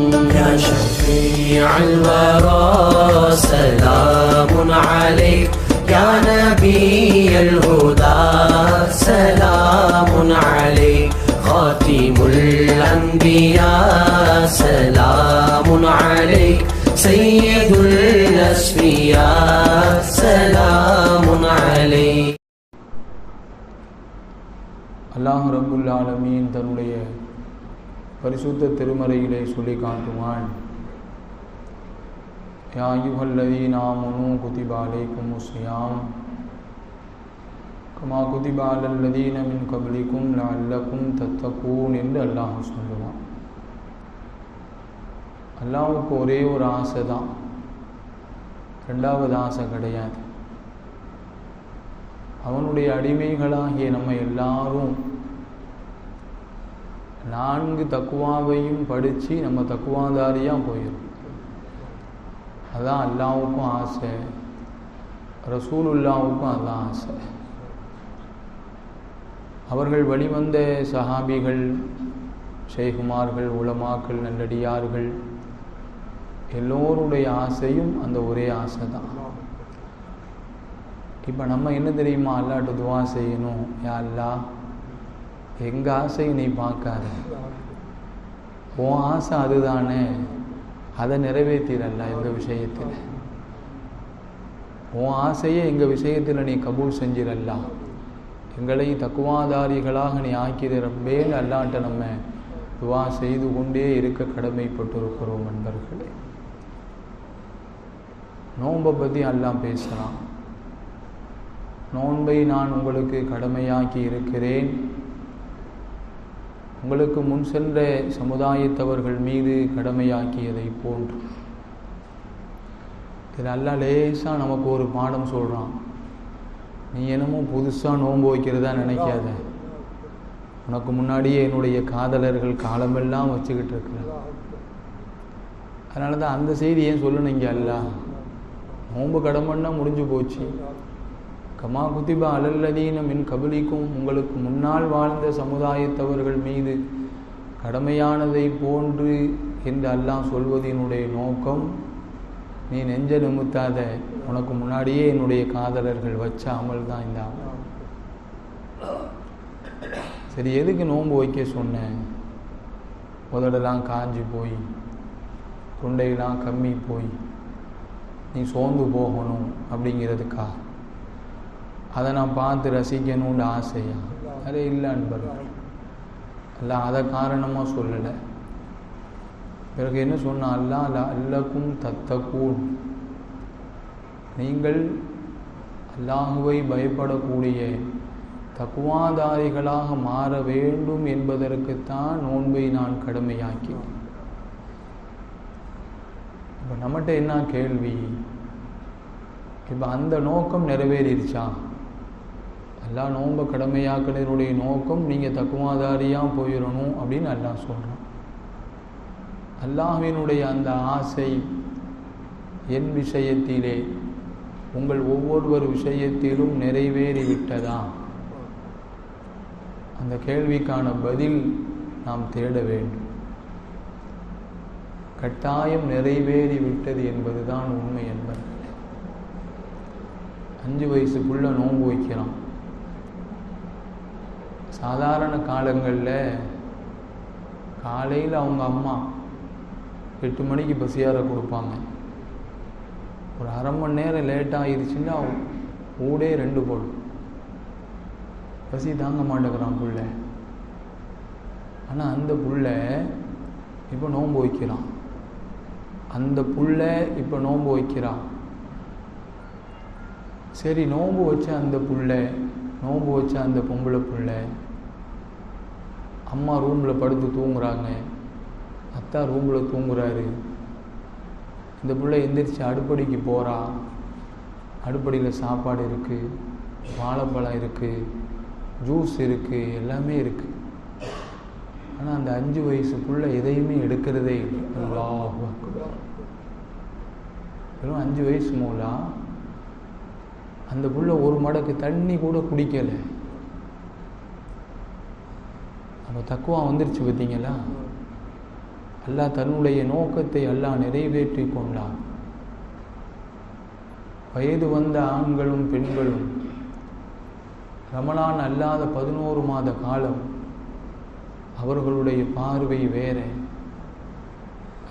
يا شفيع الورى سلام عليك يا نبي الهدى سلام عليك خاتم الأنبياء سلام عليك سيد الأسفياء سلام عليك அல்லாஹ் ரபுல் ஆலமீன் தன்னுடைய பரிசுத்த திருமறையிலே சொல்லி காட்டுவாள் யாயுகல்லதீன் ஆமனு குதிபாலேக்கும் முஸ்லியாம் கமா குதிபாலல்லதீன மின் கபலிக்கும் லல்லக்கும் தத்தக்கூன் என்று அல்லாஹ் சொல்லுவான். அல்லாவுக்கு ஒரே ஒரு ஆசை தான். ரெண்டாவது ஆசை கிடையாது. அவனுடைய அடிமைகளாகிய நம்ம எல்லாரும் நான்கு தக்குவாவையும் படித்து நம்ம தக்குவாதாரியாக போயிடும் அதான் அல்லாவுக்கும் ஆசை. ரசூலுல்லாவுக்கும் அதான் ஆசை. அவர்கள் வழிவந்த சஹாபிகள் ஷேகுமார்கள் உலமாக்கள் நல்லடியார்கள் எல்லோருடைய ஆசையும் அந்த ஒரே ஆசை தான். இப்போ நம்ம என்ன தெரியுமா? அல்லாட்ட துவா செய்யணும். யா அல்லா எங்கள் ஆசையை நீ பார்க்காத? உன் ஆசை அதுதானே. அதை நிறைவேற்றிடல எங்கள் விஷயத்தில். உன் ஆசையை எங்கள் விஷயத்தில் நீ கபூல் செஞ்சிடலாம் எங்களை தக்குவாதாரிகளாக நீ ஆக்கிறப்பேல் அல்லாட்ட நம்ம துவா செய்து கொண்டே இருக்க கடமைப்பட்டிருக்கிறோம் நண்பர்களே. நோன்பை பற்றி எல்லாம் பேசலாம் நோன்பை நான் உங்களுக்கு கடமையாக்கி இருக்கிறேன். உங்களுக்கு முன் சென்ற சமுதாயத்தவர்கள் மீது கடமையாக்கியதை போன்று. இது நல்லா லேசாக நமக்கு ஒரு பாடம் சொல்கிறான் நீ என்னமோ புதுசாக நோன்பு வைக்கிறதா நினைக்காத. உனக்கு முன்னாடியே என்னுடைய காதலர்கள் காலமெல்லாம் வச்சுக்கிட்டு இருக்கிற அதனால தான் அந்த செய்தி ஏன் சொல்லணுங்க அல்லா நோன்பு கடமைன்னா முடிஞ்சு போச்சு. கமா குதிபா அலல்லதீனம் என் கபலிக்கும் உங்களுக்கு முன்னால் வாழ்ந்த சமுதாயத்தவர்கள் மீது கடமையானதை போன்று என்று அல்லாஹ் சொல்வதனுடைய நோக்கம் நீ நெஞ்ச நிமித்தாத உனக்கு முன்னாடியே என்னுடைய காதலர்கள் வச்ச அமல் தான் இந்த அமல். சரி எதுக்கு நோன்பு வைக்க சொன்னேன் உதடெல்லாம் காஞ்சி போய் தொண்டையெல்லாம் கம்மி போய் நீ சோர்ந்து போகணும் அப்படிங்கிறதுக்கா? அதை நான் பார்த்து ரசிக்கணும்னு ஆசையா? அரே இல்லை அன்பர்கள் அல்ல அதை காரணமாக சொல்லலை. பிறகு என்ன சொன்னா? அல்லா அல்ல அல்லக்கும் தத்தக்கூன் நீங்கள் அல்லாஹுவை பயப்படக்கூடிய தக்குவாதாரிகளாக மாற வேண்டும் என்பதற்குத்தான் நோன்பை நான் கடமையாக்கினேன். இப்போ நம்மகிட்ட என்ன கேள்வி? இப்போ அந்த நோக்கம் நிறைவேறிடுச்சா? எல்லா நோன்பை கடமையாக்குனதனுடைய நோக்கம் நீங்கள் தக்குவாதாரியாக போயிடணும் அப்படின்னு எல்லாம் சொல்கிறான் அல்லாஹினுடைய அந்த ஆசை என் விஷயத்திலே உங்கள் ஒவ்வொருவர் விஷயத்திலும் நிறைவேறிவிட்டதா அந்த கேள்விக்கான பதில் நாம் தேட வேண்டும். கட்டாயம் நிறைவேறி விட்டது என்பதுதான் உண்மை என்பது. அஞ்சு வயசுக்குள்ளே நோன்பு வைக்கிறான் சாதாரண காலங்களில் காலையில் அவங்க அம்மா எட்டு மணிக்கு பசியார கொடுப்பாங்க. ஒரு அரை மணி நேரம் லேட் ஆயிடுச்சுன்னா ஊடே ரெண்டு போடும் பசி தாங்க மாட்டேங்கிறான் புள்ள. ஆனால் அந்த புள்ள இப்போ நோன்பு வைக்கிறான். அந்த புள்ள இப்போ நோன்பு வைக்கிறான். சரி நோன்பு வச்ச அந்த புள்ள நோன்பு வச்ச அந்த பொம்பளை புள்ள அம்மா ரூமில் படுத்து தூங்குறாங்க. அத்தா ரூமில் தூங்குறாரு. இந்த பிள்ளை எந்திரிச்சு அடுப்படிக்கு போகிறா அடுப்படியில் சாப்பாடு இருக்குது வாழைப்பழம் இருக்குது ஜூஸ் இருக்குது எல்லாமே இருக்குது ஆனால் அந்த அஞ்சு வயசு புள்ள எதையுமே எடுக்கிறதே இல்லை. வெறும் அஞ்சு வயசு மூலா. அந்த புள்ள ஒரு மடக்கு தண்ணி கூட குடிக்கலை. அப்போ தக்குவா வந்துருச்சு பார்த்தீங்களா? அல்லாஹ் தன்னுடைய நோக்கத்தை அல்லாஹ் நிறைவேற்றி கொண்டான். வயது வந்த ஆண்களும் பெண்களும் ரமலான் அல்லாத பதினோரு மாத காலம் அவர்களுடைய பார்வை வேற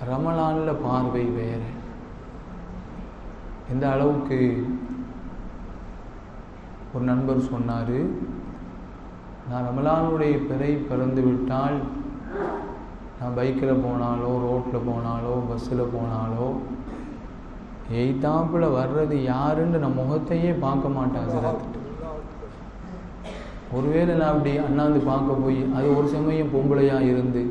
ரமலானில் பார்வை வேற. எந்த அளவுக்கு ஒரு நண்பர் சொன்னார் நான் ரமலானுடைய பிறை பிறந்து விட்டால் நான் பைக்கில் போனாலோ ரோட்டில் போனாலோ பஸ்ஸில் போனாலோ எய்தாப்பில் வர்றது யாருன்னு நான் முகத்தையே பார்க்க மாட்டேன் சிலத்துட்டு ஒருவேளை நான் அப்படி அண்ணாந்து பார்க்க போய் அது ஒரு சமயம் பொம்பளையாக இருந்து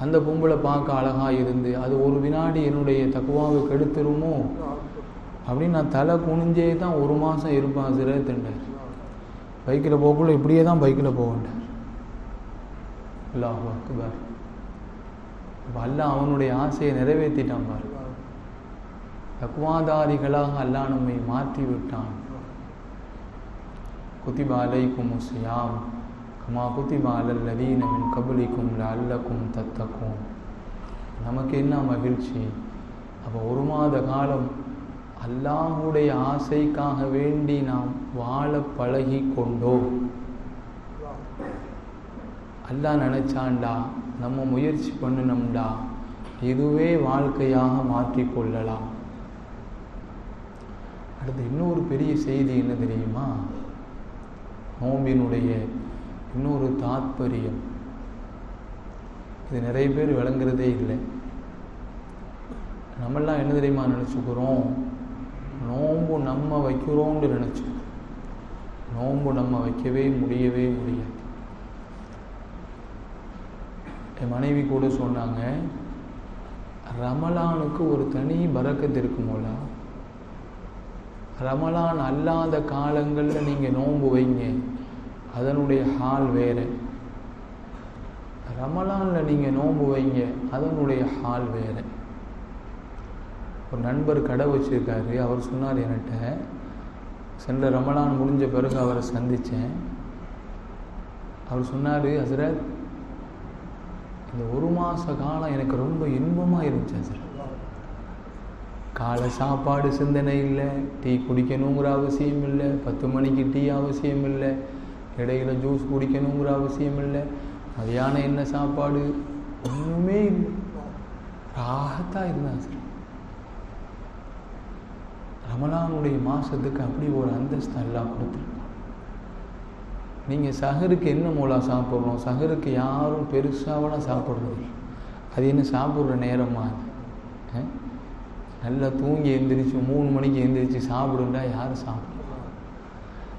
அந்த பொம்பளை பார்க்க அழகாக இருந்து அது ஒரு வினாடி என்னுடைய தக்குவாவை கெடுத்துருமோ? அப்படின்னு நான் தலை குனிஞ்சே தான் ஒரு மாதம் இருப்பேன் சிரத்துண்டார் பைக்கில் போகக்குள்ள இப்படியே தான் பைக்கில் போகண்டார் அல்லாஹ் அக்பர். அல்லா அல்லாஹ் அவனுடைய ஆசையை நிறைவேற்றிட்டான் பாரு. தக்குவாதாரிகளாக அல்லா நம்மை மாற்றி விட்டான். குத்திப அலைக்கும் சியாம். கமா குத்திப அலல்லதீன கபலிக்கும் லல்லக்கும் தத்தக்கும் நமக்கு என்ன மகிழ்ச்சி. அப்போ ஒரு மாத காலம் அல்லாஹுடைய ஆசைக்காக வேண்டி நாம் வாழ பழகி கொண்டோம் அல்லாஹ் நினைச்சாண்டா நம்ம முயற்சி பண்ணினோம்டா இதுவே வாழ்க்கையாக மாற்றிக்கொள்ளலாம் அடுத்து இன்னொரு பெரிய செய்தி என்ன தெரியுமா? நோம்பினுடைய இன்னொரு தாத்பரியம். இது நிறைய பேர் விளங்குறதே இல்லை. நம்மெல்லாம் என்ன தெரியுமா நினச்சிக்கிறோம்? நோம்பு நம்ம வைக்கிறோம்னு நினச்சோம் நோம்பு நம்ம வைக்கவே முடியவே முடியாது. என் மனைவி கூட சொன்னாங்க ரமலானுக்கு ஒரு தனி பறக்கத்து இருக்குமோல ரமலான் அல்லாத காலங்களில் நீங்கள் நோன்பு வைங்க அதனுடைய ஹால் வேறு. ரமலானில் நீங்கள் நோன்பு வைங்க அதனுடைய ஹால் வேறு. ஒரு நண்பர் கடை வச்சுருக்காரு. அவர் சொன்னார் என்கிட்ட சென்ற ரமலான் முடிஞ்ச பிறகு அவரை சந்தித்தேன் அவர் சொன்னார் ஹசரத் இந்த ஒரு மாத காலம் எனக்கு ரொம்ப இன்பமாக இருந்துச்சு ஹசரத். காலை சாப்பாடு சிந்தனை இல்லை டீ குடிக்கணுங்கிற அவசியம் இல்லை பத்து மணிக்கு டீ அவசியம் இல்லை இடையில ஜூஸ் குடிக்கணுங்கிற அவசியம் இல்லை மதியானம் என்ன சாப்பாடு? ஒன்றுமே இல்லை. ராகத்தாக இருந்தான் சார் ரமலானுடைய மாதத்துக்கு அப்படி ஒரு அந்தஸ்து எல்லாம் கொடுத்துருக்கான். நீங்கள் சஹருக்கு என்ன மூலா சாப்பிட்றோம் சஹருக்கு யாரும் பெருசாகலாம் சாப்பிட்றது அது என்ன சாப்பிட்ற நேரமா அது? நல்லா தூங்கி எழுந்திரிச்சு மூணு மணிக்கு எழுந்திரிச்சு சாப்பிடுண்டா யாரும் சாப்பிடுவா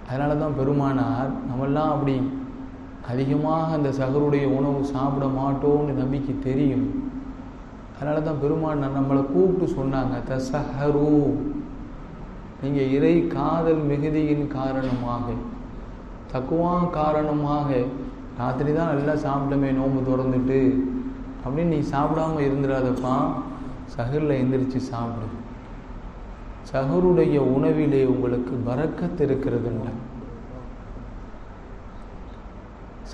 அதனால தான் பெருமானார் நம்மெல்லாம் அப்படி அதிகமாக அந்த சகருடைய உணவு சாப்பிட மாட்டோம்னு நம்பிக்கை தெரியும். அதனால தான் பெருமானார் நம்மளை கூப்பிட்டு சொன்னாங்க தசஹரு. நீங்கள் இறை காதல் மிகுதியின் காரணமாக தக்குவா காரணமாக ராத்திரி தான் நல்லா சாப்பிட்டமே நோம்பு திறந்துட்டு. அப்படின்னு நீ சாப்பிடாம இருந்துடாதப்பா சஹரில் எந்திரிச்சு சாப்பிடு. சஹருடைய உணவிலே உங்களுக்கு பறக்கத்து இருக்கிறதுங்க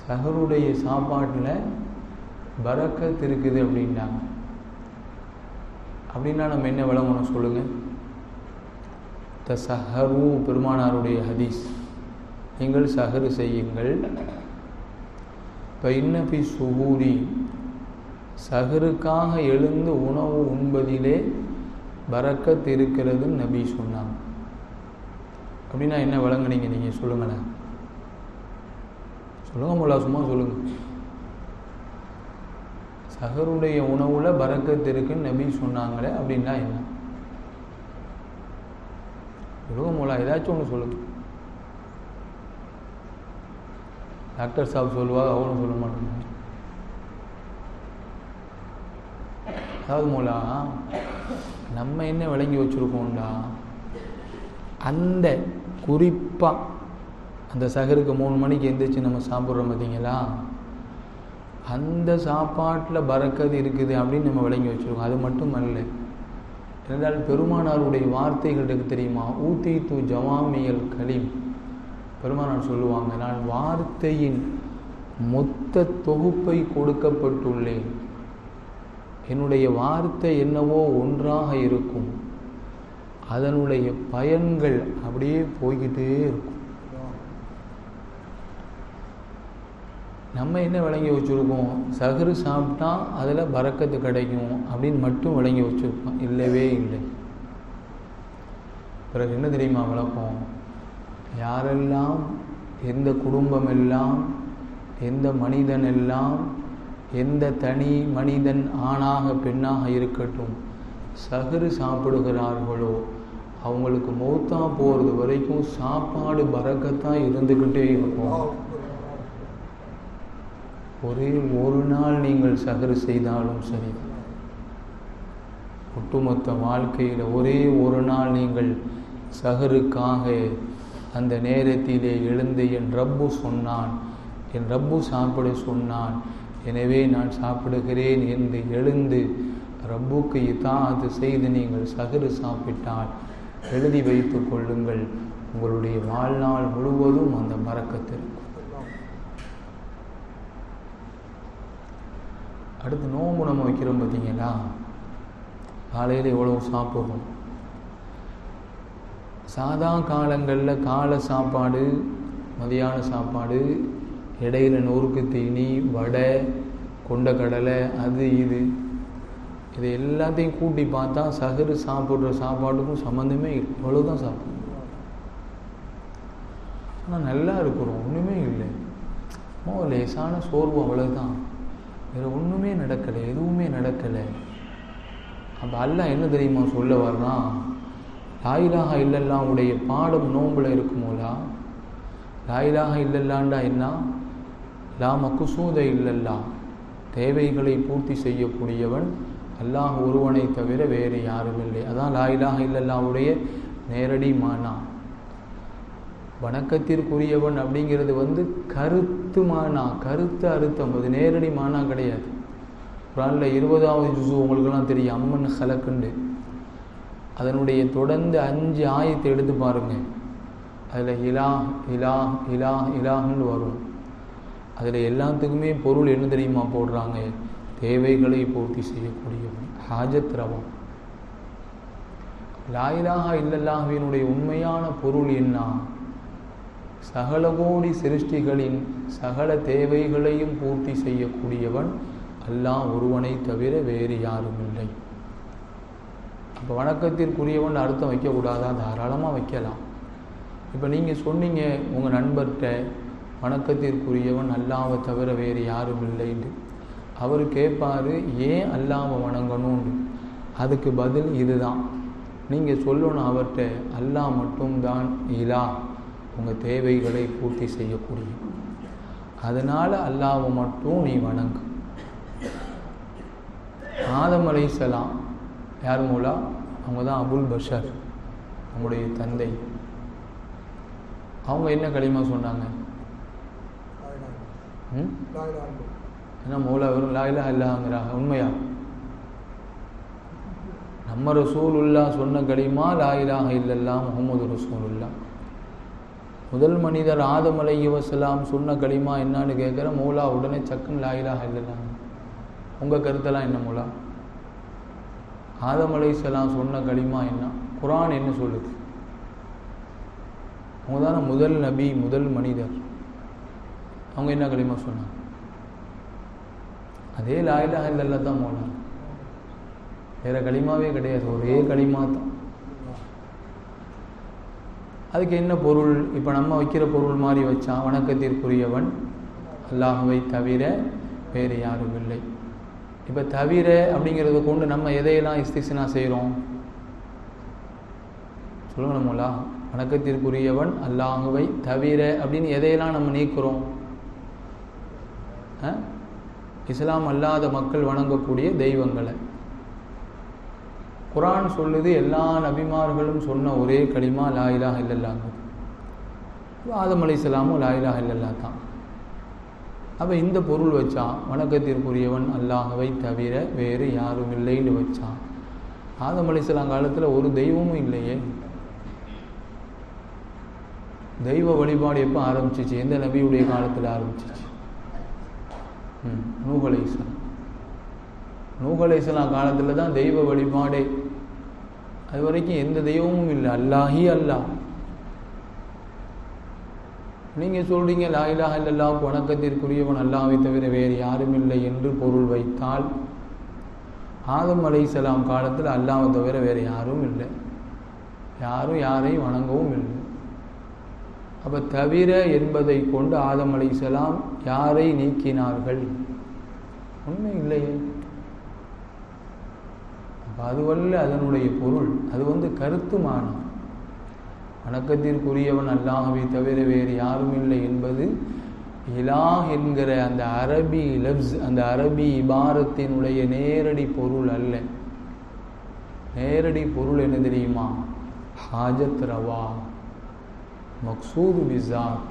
சஹருடைய சாப்பாட்டில் பறக்கத்து இருக்குது அப்படின்னாங்க அப்படின்னா நம்ம என்ன விளம்பரம் சொல்லுங்கள் த சஹரு பெருமானாருடைய ஹதீஸ். நீங்கள் சஹரு செய்யுங்கள். இப்போ இன்னபி சுகூரி சகருக்காக எழுந்து உணவு உண்பதிலே பறக்கத் இருக்கிறதுன்னு நபி சொன்னாங்க. அப்படின்னா என்ன வழங்கினீங்க நீங்கள் சொல்லுங்களேன். சொல்லுங்க முல்லா சும்மா சொல்லுங்க. சகருடைய உணவில் பறக்கத் இருக்குன்னு நபி சொன்னாங்களே அப்படின்னா என்ன? சொல்லுங்க மூலா ஏதாச்சும் ஒன்று சொல்லுங்க. டாக்டர் சாப் சொல்லுவாங்க அவனும் சொல்ல மாட்டாங்க அதாவது மூலா நம்ம என்ன விளங்கி வச்சுருக்கோம்டா? அந்த குறிப்பாக அந்த சகருக்கு மூணு மணிக்கு எந்திரிச்சு நம்ம சாப்பிட்றோம் பார்த்தீங்களா அந்த சாப்பாட்டில் பறக்கது இருக்குது அப்படின்னு நம்ம விளங்கி வச்சுருக்கோம். அது மட்டும் அல்ல. என்றால் பெருமானாருடைய வார்த்தைகள் எனக்கு தெரியுமா? ஊத்தி து ஜவாமியல் கலீம். பெருமானார் சொல்லுவாங்க நான் வார்த்தையின் மொத்த தொகுப்பை கொடுக்கப்பட்டுள்ளேன். என்னுடைய வார்த்தை என்னவோ ஒன்றாக இருக்கும். அதனுடைய பயன்கள் அப்படியே போய்கிட்டே இருக்கும். நம்ம என்ன விளங்கி வச்சுருக்கோம்? சகரு சாப்பிட்டா அதில் பறக்கத்து கிடைக்கும் அப்படின்னு மட்டும் விளங்கி வச்சுருக்கோம் இல்லவே இல்லை. பிறகு என்ன தெரியுமா விளக்கம்? யாரெல்லாம் எந்த குடும்பம் எல்லாம் எந்த மனிதன் எல்லாம் எந்த தனி மனிதன் ஆணாக பெண்ணாக இருக்கட்டும் சகரு சாப்பிடுகிறார்களோ அவங்களுக்கு மூத்தா போகிறது வரைக்கும் சாப்பாடு பறக்கத்தான் இருந்துக்கிட்டே இருக்கும். ஒரே ஒரு நாள் நீங்கள் சகரு செய்தாலும் சரி. ஒட்டுமொத்த வாழ்க்கையில் ஒரே ஒரு நாள் நீங்கள் சகருக்காக அந்த நேரத்திலே எழுந்து என் ரப்பு சொன்னான் என் ரப்பு சாப்பிட சொன்னான் எனவே நான் சாப்பிடுகிறேன் என்று எழுந்து ரப்புக்கு இதாது செய்து நீங்கள் சகரு சாப்பிட்டால் எழுதி வைத்து கொள்ளுங்கள். உங்களுடைய வாழ்நாள் முழுவதும் அந்த மறக்கத்திற்கும் அடுத்து நோம்பு நம்ம வைக்கிறோம் பார்த்தீங்களா காலையில் எவ்வளோ சாப்பிட்றோம் சாதா காலங்களில் காலை சாப்பாடு மதியான சாப்பாடு இடையில் நொறுக்கு தீனி வடை கடலை அது இது. இது எல்லாத்தையும் கூட்டி பார்த்தா சகரு சாப்பிட்ற சாப்பாட்டுக்கும் சம்மந்தமே இல்லை. இவ்வளோதான் சாப்பிடுவோம். ஆனால் நல்லா இருக்கிறோம். ஒன்றுமே இல்லை. லேசான சோர்வு அவ்வளோதான் வேறு ஒன்றுமே நடக்கலை எதுவுமே நடக்கலை. அப்போ அல்லாஹ் என்ன தெரியுமா சொல்ல வர்றான்? லாயிலாக இல்லல்லாம் உடைய பாடம் நோம்பில் இருக்குமோலா? லாயிலாக இல்லல்லாண்டா என்ன? லா மக்குசூத இல்லல்லா. தேவைகளை பூர்த்தி செய்யக்கூடியவன் அல்லாஹ் ஒருவனை தவிர வேறு யாரும் இல்லை அதான் லாயிலாக இல்லல்லாவுடைய நேரடி மானா. வணக்கத்திற்குரியவன் அப்படிங்கிறது வந்து கருத்து மானா கருத்து அறுத்தம் அது நேரடி மானா கிடையாது. குரானில் இருபதாவது ஜுசு உங்களுக்கெல்லாம் தெரியும். அம்மன் ஹலக்குண்டு. அதனுடைய தொடர்ந்து அஞ்சு ஆயத்தை எடுத்து பாருங்க. அதில் இலா இலா இலா இலாகன்னு வரும். அதில் எல்லாத்துக்குமே பொருள் என்ன தெரியுமா போடுறாங்க? தேவைகளை பூர்த்தி செய்யக்கூடியவன். ஹாஜத் ரவம் லாயிலாக இல்லல்லாஹ்வினுடைய உண்மையான பொருள் என்ன? சகல கோடி சிருஷ்டிகளின் சகல தேவைகளையும் பூர்த்தி செய்யக்கூடியவன் அல்லாஹ் ஒருவனை தவிர வேறு யாரும் இல்லை அப்போ வணக்கத்திற்குரியவன் அர்த்தம் வைக்கக்கூடாதா? தாராளமாக வைக்கலாம். இப்போ நீங்கள் சொன்னீங்க உங்கள் நண்பர்கிட்ட வணக்கத்திற்குரியவன் அல்லாவை தவிர வேறு யாரும் இல்லைன்னு அவர் கேட்பார் ஏன் அல்லாவை வணங்கணும்னு? அதுக்கு பதில் இதுதான். நீங்கள் சொல்லணும் அவர்கிட்ட அல்லாஹ் மட்டும்தான் இலா உங்கள் தேவைகளை பூர்த்தி செய்யக்கூடிய. அதனால் அல்லாவை மட்டும் நீ வணங்கு. ஆதம் அலைசலாம் யார் மூலா? அவங்க தான் அபுல் பஷர் நம்முடைய தந்தை. அவங்க என்ன களிமா சொன்னாங்க? ம்? என்ன மூலா? வெறும் லாயிலா இல்லாங்கிறாங்க உண்மையா? நம்ம ரசூலுல்லா சொன்ன களிமா லாயிலாக இல்லல்லா முகமது ரசூலுல்லா முதல் மனிதர் ஆதம் அலை சொன்ன களிமா என்னான்னு கேட்குற மூலா உடனே சக்குன்னு லாயிலாக இல்லல்லாங்க உங்கள் கருத்தெல்லாம் என்ன மூலா? ஆதம் அலைசலாம் சொன்ன களிமா என்ன? குரான் என்ன சொல்லுது? அவங்க தானே முதல் நபி முதல் மனிதர். அவங்க என்ன களிமா சொன்னாங்க? அதே லாயிலா இல்லைல்ல தான் போனாங்க வேற களிமாவே கிடையாது. ஒரே களிமா தான். அதுக்கு என்ன பொருள்? இப்போ நம்ம வைக்கிற பொருள் மாதிரி வச்சான் வணக்கத்திற்குரியவன் அல்லாஹுவை தவிர வேறு யாரும் இல்லை. இப்போ தவிர அப்படிங்கிறத கொண்டு நம்ம எதையெல்லாம் இஸ்திசினா செய்கிறோம் சொல்லணுமோலா வணக்கத்திற்குரியவன் அல்லாஹுவை தவிர அப்படின்னு எதையெல்லாம் நம்ம நீக்கிறோம்? இஸ்லாம் அல்லாத மக்கள் வணங்கக்கூடிய தெய்வங்களை. குரான் சொல்லுது எல்லா நபிமார்களும் சொன்ன ஒரே களிமா லாயிலாக இல்லல்லாங்க ஆதம் அலை இஸ்லாமும் லாயிலாக இல்லல்லா தான். அப்போ இந்த பொருள் வச்சான் வணக்கத்திற்குரியவன் அல்லாஹவை தவிர வேறு யாரும் இல்லைன்னு வச்சான் ஆதம் அலிஸ்லாம் காலத்தில் ஒரு தெய்வமும் இல்லையே. தெய்வ வழிபாடு எப்போ ஆரம்பிச்சிச்சு? எந்த நபியுடைய காலத்தில் ஆரம்பிச்சிச்சு? ம் இஸ்லாம் நூகலைசலாம் காலத்தில் தான் தெய்வ வழிபாடே. அது வரைக்கும் எந்த தெய்வமும் இல்லை. அல்லாஹி அல்லாஹ் நீங்கள் சொல்கிறீங்க லாயிலாக இல்லல்லா வணக்கத்திற்குரியவன் அல்லாவை தவிர வேறு யாரும் இல்லை என்று பொருள் வைத்தால் ஆதம் அலைசலாம் காலத்தில் அல்லாவை தவிர வேறு யாரும் இல்லை. யாரும் யாரையும் வணங்கவும் இல்லை. அப்போ தவிர என்பதை கொண்டு ஆதம் அலைசலாம் யாரை நீக்கினார்கள்? ஒன்றும் இல்லையே. அதுவல்ல அதனுடைய பொருள். அது வந்து கருத்துமானம் வணக்கத்திற்குரியவன் அல்லாஹவை தவிர வேறு யாரும் இல்லை என்பது இலாஹ் என்கிற அந்த அரபி லப்ஸ் அந்த அரபி இபாரத்தினுடைய நேரடி பொருள் அல்ல. நேரடி பொருள் என்ன தெரியுமா? ஹாஜத் ரவா மக்சூது பிசாத்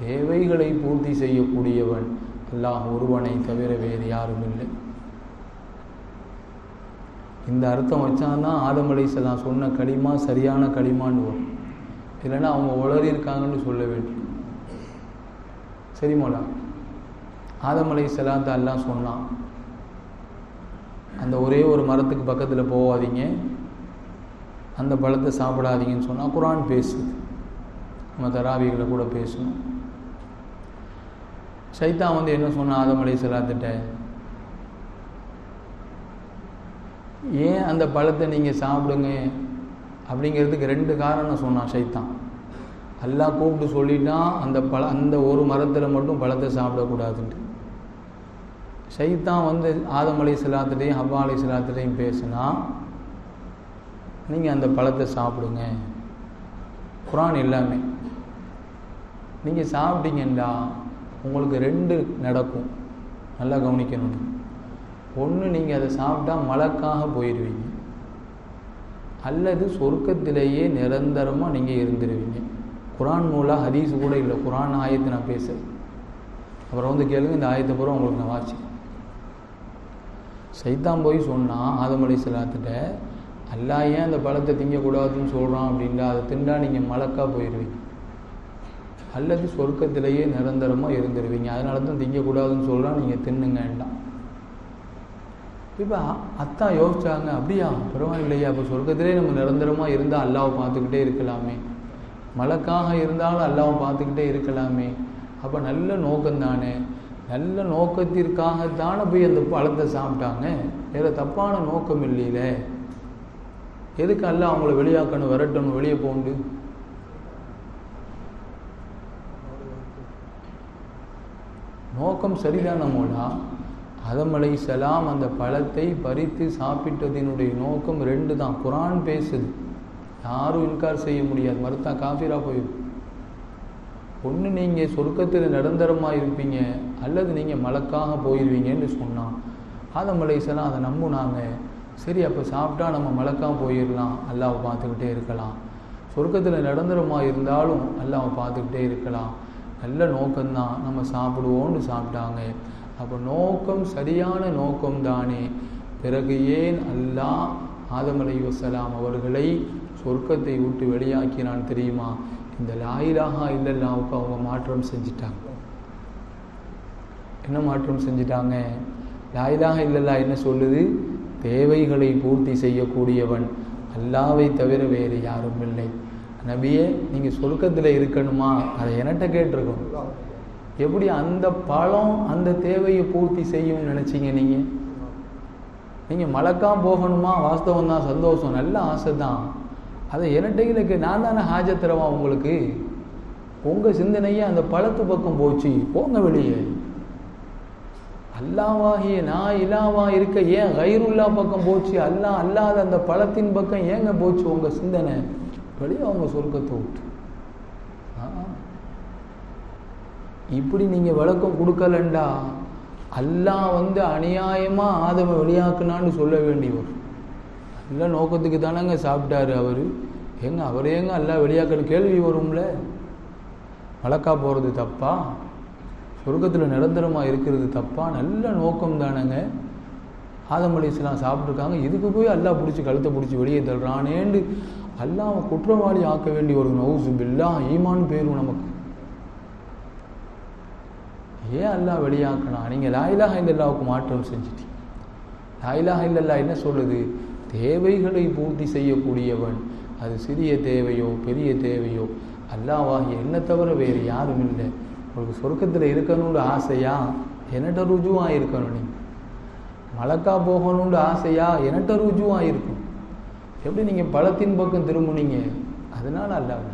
தேவைகளை பூர்த்தி செய்யக்கூடியவன் அல்லாஹ் ஒருவனை தவிர வேறு யாரும் இல்லை. இந்த அர்த்தம் வச்சாதான் ஆதம் அலைசலாம் சொன்ன களிமா சரியான களிமான்னு வரும். இல்லைன்னா அவங்க உளறி இருக்காங்கன்னு சொல்ல வேண்டும் சரி மோலா ஆதம் அலைசலாத்தை எல்லாம் சொன்னான். அந்த ஒரே ஒரு மரத்துக்கு பக்கத்தில் போகாதீங்க. அந்த பழத்தை சாப்பிடாதீங்கன்னு சொன்னால் குரான் பேசுது. நம்ம தராவிகளை கூட பேசணும். சைத்தான் வந்து என்ன சொன்னான்? ஆதம் அலைசலாத்திட்ட ஏன் அந்த பழத்தை நீங்கள் சாப்பிடுங்க? அப்படிங்கிறதுக்கு ரெண்டு காரணம் சொன்னான் சைத்தான். எல்லாம் கூப்பிட்டு சொல்லிட்டான் அந்த பழ அந்த ஒரு மரத்தில் மட்டும் பழத்தை சாப்பிடக்கூடாதுன்ட்டு. சைத்தான் வந்து ஆதம் அலை சிலாத்துலேயும் ஹவ்வா அலை சிலாத்துலேயும் பேசுனா நீங்கள் அந்த பழத்தை சாப்பிடுங்க. குரான் எல்லாமே. நீங்கள் சாப்பிட்டீங்கண்டா உங்களுக்கு ரெண்டு நடக்கும். நல்லா கவனிக்கணும் ஒன்று நீங்கள் அதை சாப்பிட்டா மலக்காக போயிடுவீங்க அல்லது சொர்க்கத்திலேயே நிரந்தரமாக நீங்கள் இருந்துருவீங்க. குரான் நூலாக ஹதீஸ் கூட இல்லை. குரான் ஆயத்தை நான் பேசுகிறேன் அப்புறம் வந்து கேளுங்க இந்த ஆயத்தை பூரா உங்களுக்கு நான் வாசி சைத்தான் போய் சொன்னால் ஆதம் அலி சலாத்திட்ட அல்லா ஏன் அந்த பழத்தை திங்கக்கூடாதுன்னு சொல்கிறான் அப்படின்டா அதை திண்டா நீங்கள் மலக்காக போயிடுவீங்க அல்லது சொர்க்கத்திலேயே நிரந்தரமாக இருந்துருவீங்க. அதனால தான் திங்கக்கூடாதுன்னு சொல்கிறான் நீங்கள் தின்னுங்க வேண்டாம். இப்போ அத்தா யோசிச்சாங்க அப்படியா பரவாயில்லையா அப்போ சொர்க்கத்திலே நம்ம நிரந்தரமாக இருந்தால் அல்லாவை பார்த்துக்கிட்டே இருக்கலாமே. மலக்காக இருந்தாலும் அல்லாவை பார்த்துக்கிட்டே இருக்கலாமே. அப்போ நல்ல நோக்கம் தானே நல்ல நோக்கத்திற்காகத்தானே போய் அந்த பழத்தை சாப்பிட்டாங்க? வேறு தப்பான நோக்கம் இல்லையில. எதுக்கு அல்ல அவங்கள வெளியாக்கணும் விரட்டணும் வெளியே போண்டு நோக்கம் சரிதான் சரிதான மூலா அதமலை சலாம் அந்த பழத்தை பறித்து சாப்பிட்டதினுடைய நோக்கம் ரெண்டு தான் குரான் பேசுது. யாரும் இன்கார் செய்ய முடியாது. மறுத்தா காஃபிரா போயிடும் ஒன்று நீங்கள் சொர்க்கத்தில் நிரந்தரமாக இருப்பீங்க அல்லது நீங்கள் மலக்காக போயிடுவீங்கன்னு சொன்னான். ஆதமலை சலாம் அதை நம்புனாங்க. சரி அப்போ சாப்பிட்டா நம்ம மலக்காக போயிடலாம் அல்லாவை பார்த்துக்கிட்டே இருக்கலாம். சொர்க்கத்தில் நிரந்தரமாக இருந்தாலும் அல்லாவை பார்த்துக்கிட்டே இருக்கலாம். நல்ல நோக்கம்தான். நம்ம சாப்பிடுவோன்னு சாப்பிட்டாங்க. அப்போ நோக்கம் சரியான நோக்கம் தானே பிறகு ஏன் அல்லாஹ் ஆதம் அலி வசலாம் அவர்களை சொர்க்கத்தை விட்டு வெளியாக்கினான் தெரியுமா? இந்த லாயிலாகா இல்லல்லாவுக்கு அவங்க மாற்றம் செஞ்சிட்டாங்க. என்ன மாற்றம் செஞ்சிட்டாங்க? லாயிலாக இல்லல்லா என்ன சொல்லுது? தேவைகளை பூர்த்தி செய்யக்கூடியவன். அல்லாவை தவிர வேறு யாரும் இல்லை. நபியே நீங்கள் சொர்க்கத்தில் இருக்கணுமா? அதை என்கிட்ட கேட்டிருக்கணும். எப்படி அந்த பழம் அந்த தேவையை பூர்த்தி செய்யும்னு நினச்சிங்க நீங்கள் நீங்கள் மலக்கா போகணுமா? வாஸ்தவம் தான் சந்தோஷம். நல்ல ஆசை தான். அதை என்கிட்ட நான் தானே ஹாஜத்திரவா உங்களுக்கு? உங்கள் சிந்தனையே அந்த பழத்து பக்கம் போச்சு. போங்க வெளியே. அல்லாவாகிய நான் இலாவா இருக்க ஏன் கைருல்லா பக்கம் போச்சு? அல்லா அல்லாத அந்த பழத்தின் பக்கம் ஏங்க போச்சு உங்கள் சிந்தனை? வெளியே அவங்க சொர்க்கத்தை விட்டு. இப்படி நீங்கள் விளக்கம் கொடுக்கலண்டா? அல்லாஹ் வந்து அநியாயமாக ஆதம வெளியாக்குனான்னு சொல்ல வேண்டியவர். நல்ல நோக்கத்துக்கு தானேங்க சாப்பிட்டாரு அவர். எங்க அவர் ஏங்க அல்லா வெளியாக்கிற கேள்வி வரும்ல? வழக்கா போகிறது தப்பா? சொர்க்கத்தில் நிரந்தரமாக இருக்கிறது தப்பா? நல்ல நோக்கம் தானேங்க. ஆதம் அலி இஸ்லாம் சாப்பிட்ருக்காங்க இதுக்கு போய் அல்லா பிடிச்சி கழுத்தை பிடிச்சி வெளியே தள்ளுறானேண்டு அல்லாஹ் குற்றவாளி ஆக்க வேண்டிய ஒரு நவுசு பில்லா ஈமான் பேரும் நமக்கு. ஏன் அல்லா வெளியாக்கணும் நீங்கள் லாயிலாக ஹைலல்லாவுக்கு மாற்றம் செஞ்சிட்டீங்க. லாயிலாக இல்லல்லா என்ன சொல்லுது? தேவைகளை பூர்த்தி செய்யக்கூடியவன் அது சிறிய தேவையோ பெரிய தேவையோ அல்லாவாகிய என்ன தவிர வேறு யாரும் இல்லை. உங்களுக்கு சொர்க்கத்தில் இருக்கணும்னு ஆசையா? என்னட்ட ருஜுவாக இருக்கணும் நீங்கள் மலக்கா போகணும்னு ஆசையா? என்னட்ட ருஜுவாக இருக்கும் எப்படி நீங்கள் பழத்தின் பக்கம் திரும்புனீங்க? அதனால் அல்லாஹ்.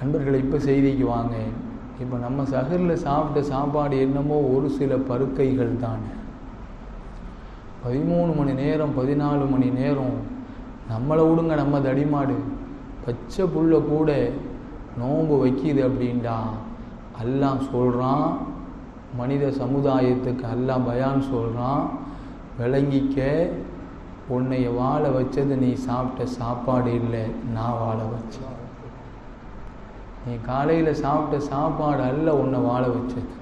நண்பர்களை இப்போ செய்திக்கு வாங்க. இப்போ நம்ம சகரில் சாப்பிட்ட சாப்பாடு என்னமோ ஒரு சில பருக்கைகள் தானே. பதிமூணு மணி நேரம் பதினாலு மணி நேரம் நம்மளை விடுங்க நம்ம தடிமாடு. பச்சை புல்ல கூட நோன்பு வைக்கிது அப்படின்டா அல்லாஹ் சொல்கிறான் மனித சமுதாயத்துக்கு அல்லாஹ் பயான் சொல்கிறான் விளங்கிக்க உன்னைய வாழ வச்சது நீ சாப்பிட்ட சாப்பாடு இல்லை நான் வாழ வச்சேன். நீ காலையில் சாப்பிட்ட சாப்பாடு அல்ல உன்னை வாழ வச்சது.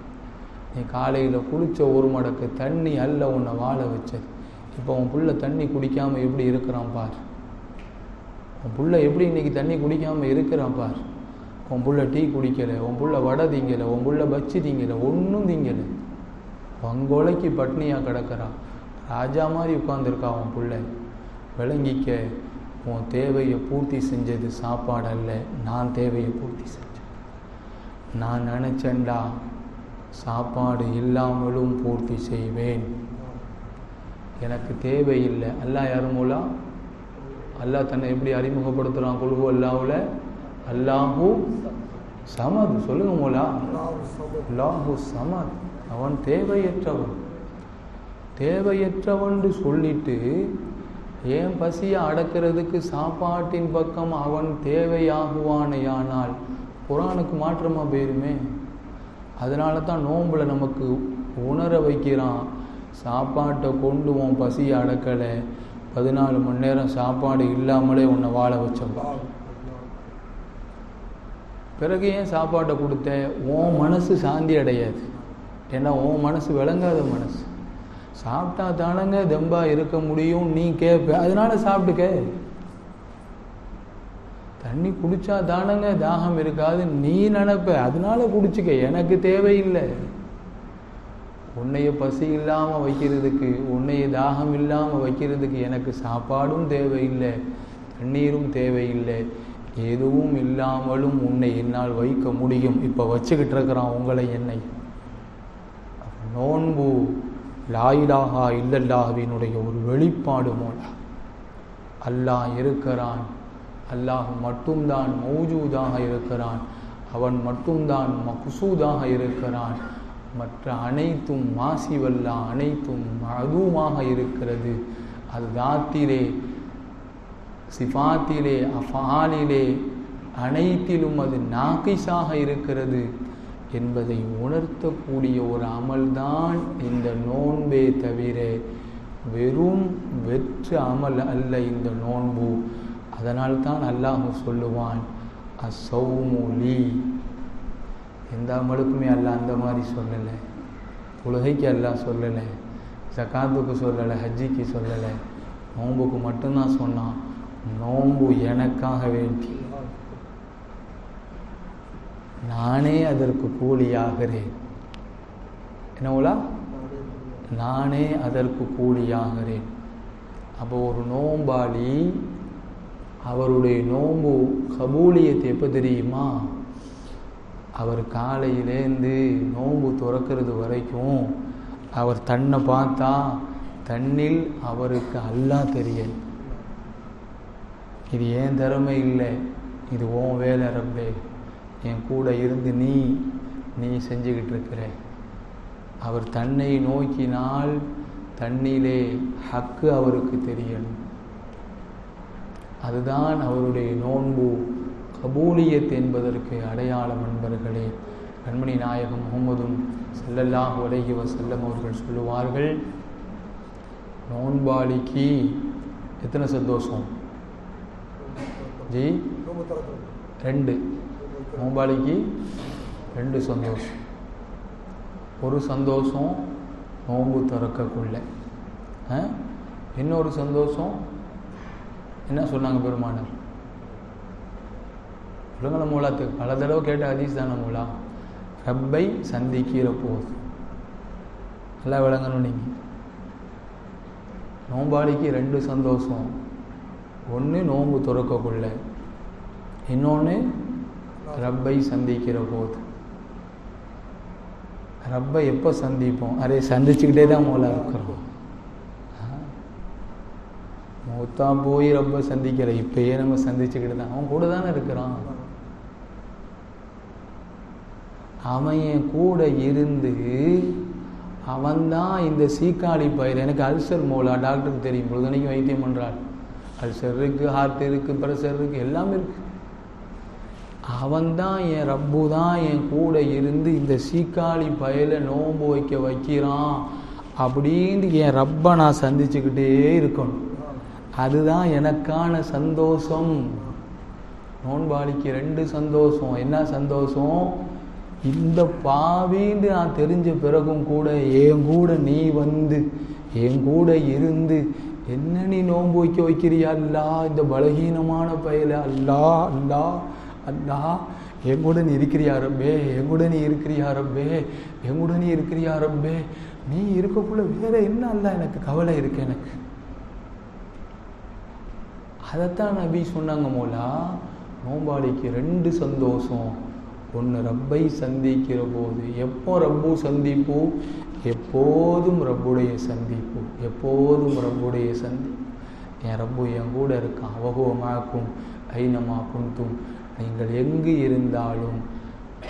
நீ காலையில் குளித்த ஒரு மடக்கு தண்ணி அல்ல உன்னை வாழ வச்சது. இப்போ உன் புள்ள தண்ணி குடிக்காமல் எப்படி இருக்கிறான் பார். உன் புள்ள எப்படி இன்னைக்கு தண்ணி குடிக்காமல் இருக்கிறான் பார். உன் புள்ள டீ குடிக்கலை உன் புள்ள வடை திங்கலை உன் புள்ள பச்சி திங்கலை ஒன்றும் திங்கலை. வங்கொலைக்கு பட்னியாக கிடக்கிறான். ராஜா மாதிரி உட்காந்துருக்கா உன் புள்ள. விளங்கிக்க உன் தேவையை பூர்த்தி செஞ்சது சாப்பாடு அல்ல நான் தேவையை பூர்த்தி செஞ்சேன். நான் நினச்சேன்டா சாப்பாடு இல்லாமலும் பூர்த்தி செய்வேன். எனக்கு தேவையில்லை. அல்லாஹ் யாரும் மூலா? அல்லாஹ் தன்னை எப்படி அறிமுகப்படுத்துகிறான் குழுவு அல்லாவில் அல்லாஹூ சமது. சொல்லுங்க மூலா. அல்லாஹூ சமத். அவன் தேவையற்றவன். தேவையற்றவன் சொல்லிட்டு ஏன் பசியை அடக்கிறதுக்கு சாப்பாட்டின் பக்கம் அவன் தேவையாகுவானையானால் குரானுக்கு மாற்றமாக போயிருமே? அதனால தான் நோம்பில் நமக்கு உணர வைக்கிறான் சாப்பாட்டை கொண்டு உன் பசியை அடக்கலை பதினாலு மணி நேரம் சாப்பாடு இல்லாமலே உன்னை வாழ வச்சப்பா பிறகு ஏன் சாப்பாட்டை கொடுத்த உன் மனசு சாந்தி அடையாது ஏன்னா உன் மனசு விளங்காத மனசு. சாப்பிட்டா தானங்க தெம்பா இருக்க முடியும் நீ கேட்ப அதனால சாப்பிட்டுக்க. தண்ணி குடிச்சா தானங்க தாகம் இருக்காது நீ நினைப்ப. அதனால குடிச்சுக்க. எனக்கு தேவையில்லை. உன்னைய பசி இல்லாமல் வைக்கிறதுக்கு உன்னைய தாகம் இல்லாமல் வைக்கிறதுக்கு எனக்கு சாப்பாடும் தேவையில்லை தண்ணீரும் தேவையில்லை. எதுவும் இல்லாமலும் உன்னை என்னால் வைக்க முடியும். இப்போ வச்சுக்கிட்டு இருக்கிறான் உங்களை என்னை. நோன்பு. லாயிலாகா இல்லல்லாஹுவினுடைய ஒரு வெளிப்பாடு மூலம் அல்லாஹ் இருக்கிறான். அல்லாஹ் மட்டும்தான் மௌஜூதாக இருக்கிறான். அவன் மட்டும்தான் மக்சூதாக இருக்கிறான். மற்ற அனைத்தும் மாசிவல்லா அனைத்தும் அதுவுமாக இருக்கிறது. அது தாத்திலே சிஃபாத்திலே அஃபாலிலே அனைத்திலும் அது நாக்கிஸாக இருக்கிறது. என்பதை உணர்த்தக்கூடிய ஒரு அமல்தான் இந்த நோன்பே தவிர வெறும் வெற்று அமல் அல்ல இந்த நோன்பு. அதனால்தான் அல்லாஹ் சொல்லுவான் அசௌமுலி எந்த அமலுக்குமே அல்லாஹ் அந்த மாதிரி சொல்லலை. உலகைக்கு அல்லாஹ் சொல்லலை. ஜக்காத்துக்கு சொல்லலை. ஹஜ்ஜிக்கு சொல்லலை. நோன்புக்கு மட்டும்தான் சொன்னான். நோன்பு எனக்காக வேண்டி. நானே அதற்கு கூலியாகிறேன். என்னவுலா நானே அதற்கு கூலியாகிறேன். அப்போ ஒரு நோம்பாளி அவருடைய நோம்பு கபூலியத்தை எப்போ தெரியுமா? அவர் காலையிலேருந்து நோன்பு துறக்கிறது வரைக்கும் அவர் தன்னை பார்த்தா தன்னில் அவருக்கு அல்லா தெரியல். இது ஏன் திறமை இல்லை? இது உன் வேலை ரப்பே. என் கூட இருந்து நீ நீ செஞ்சுக்கிட்டு இருக்கிற அவர் தன்னை நோக்கினால் தன்னிலே ஹக்கு அவருக்கு தெரியணும். அதுதான் அவருடைய நோன்பு கபூலியத் என்பதற்கு அடையாளம் நண்பர்களே கண்மணி நாயகம் முகமதும் செல்லல்லாஹ் உலகி வசல்லம் அவர்கள் சொல்லுவார்கள் நோன்பாளிக்கு எத்தனை சந்தோஷம்? ஜி? ரெண்டு. நோம்பாளிக்கு ரெண்டு சந்தோஷம். ஒரு சந்தோஷம் நோம்பு திறக்கக்குள்ள. ஆ? இன்னொரு சந்தோஷம் என்ன சொன்னாங்க பெருமானர்? சொல்லுங்கள மூலாத்துக்கு பல தடவை கேட்ட ஹதீஸ் தானே மூலா ரப்பை சந்திக்கிற போது. நல்லா விளங்கணும் நீங்கள் நோம்பாளிக்கு ரெண்டு சந்தோஷம். ஒன்று நோன்பு துறக்கக்குள்ள. இன்னொன்று ரப்பை சந்திக்கிற போது. ரப்பை எப்போ சந்திப்போம்? அரே சந்திச்சுக்கிட்டே தான் மூல இருக்கிறோம். மூத்தா போய் ரப்பை சந்திக்கிற இப்பயே நம்ம சந்திச்சுக்கிட்டு தான். அவன் கூட தானே இருக்கிறான். அவன் என் கூட இருந்து அவன்தான் இந்த சீக்காளி பயிர். எனக்கு அல்சர் மூலா டாக்டருக்கு தெரியும். பொழுதுனைக்கு வைத்தியம் பண்ணுறாள் அல்சர் இருக்குது ஹார்ட் இருக்குது ப்ரெஷர் இருக்குது எல்லாமே இருக்குது அவன்தான் என் ரப்பு தான் என் கூட இருந்து இந்த சீக்காளி பயல நோன்பு வைக்க வைக்கிறான் அப்படின்னு என் ரப்பை நான் சந்திச்சுக்கிட்டே இருக்கணும். அதுதான் எனக்கான சந்தோஷம். நோன்பாளிக்கு ரெண்டு சந்தோஷம். என்ன சந்தோஷம்? இந்த பாவின்னு நான் தெரிஞ்ச பிறகும் கூட என் கூட நீ வந்து என் கூட இருந்து என்ன நீ நோன்பு வைக்க வைக்கிறியா? அல்லா இந்த பலகீனமான பயல அல்லா அல்லா. அண்ணா எங்குடன் நீ இருக்கிறியா ரப்பே என் நீ இருக்கிறியா ரப்பே என் நீ இருக்கிறியா ரப்பே நீ இருக்கக்குள்ள வேற என்ன அல்ல எனக்கு? கவலை இருக்கு எனக்கு. அதைத்தான் நபி சொன்னாங்க மோலா நோம்பாளிக்கு ரெண்டு சந்தோஷம். ஒன்று ரப்பை சந்திக்கிற போது எப்போ ரப்பு சந்திப்பு? எப்போதும் ரப்புடைய சந்திப்பு. எப்போதும் ரப்புடைய சந்தி என் ரப்பு என் கூட இருக்கான். அவகோமாக்கும் ஐனமா தும் நீங்கள் எங்கு இருந்தாலும்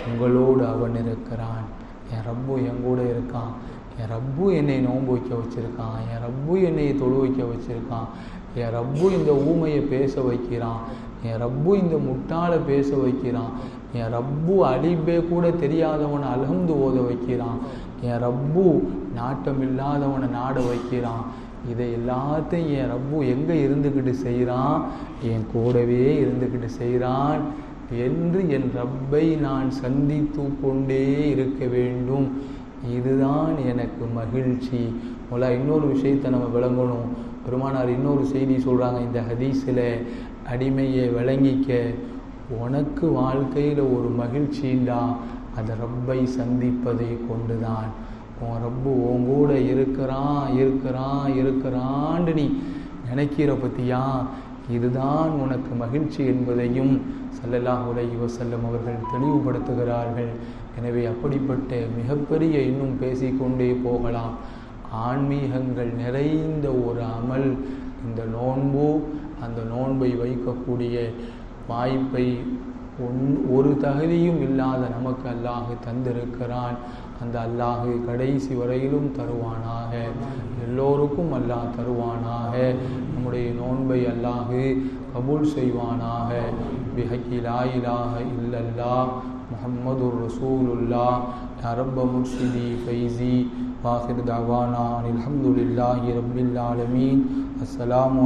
உங்களோடு அவன் இருக்கிறான். என் ரப்பு எங்கூட இருக்கான். என் ரப்பு என்னை நோன்பு வைக்க வச்சுருக்கான். என் ரப்பு என்னை தொழு வைக்க வச்சுருக்கான். என் ரப்பு இந்த ஊமையை பேச வைக்கிறான். என் ரப்பு இந்த முட்டாளை பேச வைக்கிறான். என் ரப்பு அடிப்பே கூட தெரியாதவனை அலந்து ஓத வைக்கிறான். என் ரப்பு நாட்டம் இல்லாதவனை நாட வைக்கிறான். இதை எல்லாத்தையும் என் ரப்பு எங்கே இருந்துக்கிட்டு செய்கிறான் என் கூடவே இருந்துக்கிட்டு செய்கிறான் என்று என் ரப்பை நான் சந்தித்து கொண்டே இருக்க வேண்டும். இதுதான் எனக்கு மகிழ்ச்சி. முலா இன்னொரு விஷயத்தை நம்ம விளங்கணும். பெருமானார் இன்னொரு செய்தி சொல்கிறாங்க இந்த ஹதீஸில் அடிமையை விளங்கிக்க. உனக்கு வாழ்க்கையில் ஒரு மகிழ்ச்சிண்டா அதை ரப்பை சந்திப்பதை கொண்டு தான் உன் ரப்பு உன் கூட இருக்கிறான் இருக்கிறான் இருக்கிறான்னு நீ நினைக்கிற பற்றியா இதுதான் உனக்கு மகிழ்ச்சி என்பதையும் சல்லல்லாஹ் உலகி செல்லும் அவர்கள் தெளிவுபடுத்துகிறார்கள். எனவே அப்படிப்பட்ட மிகப்பெரிய இன்னும் பேசிக்கொண்டே போகலாம். ஆன்மீகங்கள் நிறைந்த ஒரு அமல் இந்த நோன்பு அந்த நோன்பை வைக்கக்கூடிய வாய்ப்பை ஒன் ஒரு தகுதியும் இல்லாத நமக்கு அல்லாஹ் தந்திருக்கிறான். அந்த அல்லாஹு கடைசி வரையிலும் தருவானாக. எல்லோருக்கும் அல்லாஹ் தருவானாக. நம்முடைய நோன்பை அல்லாஹு கபூல் செய்வானாக. பிஹக்கி லாயிலாக இல்லல்லா முஹம்மது ரசூலுல்லா ரப்ப முர்ஷிதி ஃபைசி வாஹிர் தாவானா அல்ஹம்துலில்லாஹி ரப்பில் ஆலமீன். அஸ்ஸலாமு